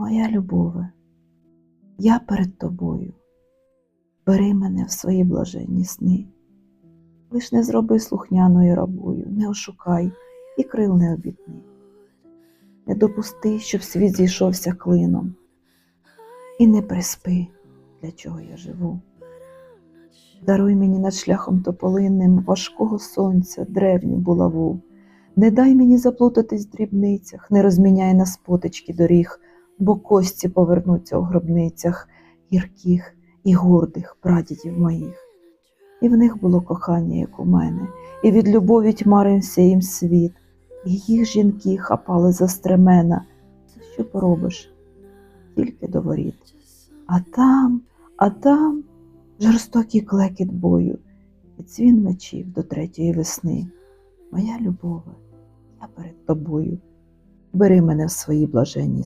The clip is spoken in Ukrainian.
Моя любове, я перед тобою, бери мене в свої блаженні сни. Лиш не зроби слухняною рабою, не ошукай і крил не обітни. Не допусти, щоб світ зійшовся клином, і не приспи, для чого я живу. Даруй мені над шляхом тополинним важкого сонця, древню булаву. Не дай мені заплутатись в дрібницях, не розміняй на спотички доріг, бо кості повернуться у гробницях гірких і гордих прадідів моїх. І в них було кохання, як у мене, і від любові тьмарився їм світ, і їх жінки хапали за стремена. Що поробиш? Тільки до воріт. А там, а там жорстокий клекіт бою, і дзвін мечів до третьої весни. Моя любове, я перед тобою, бери мене в свої блаженні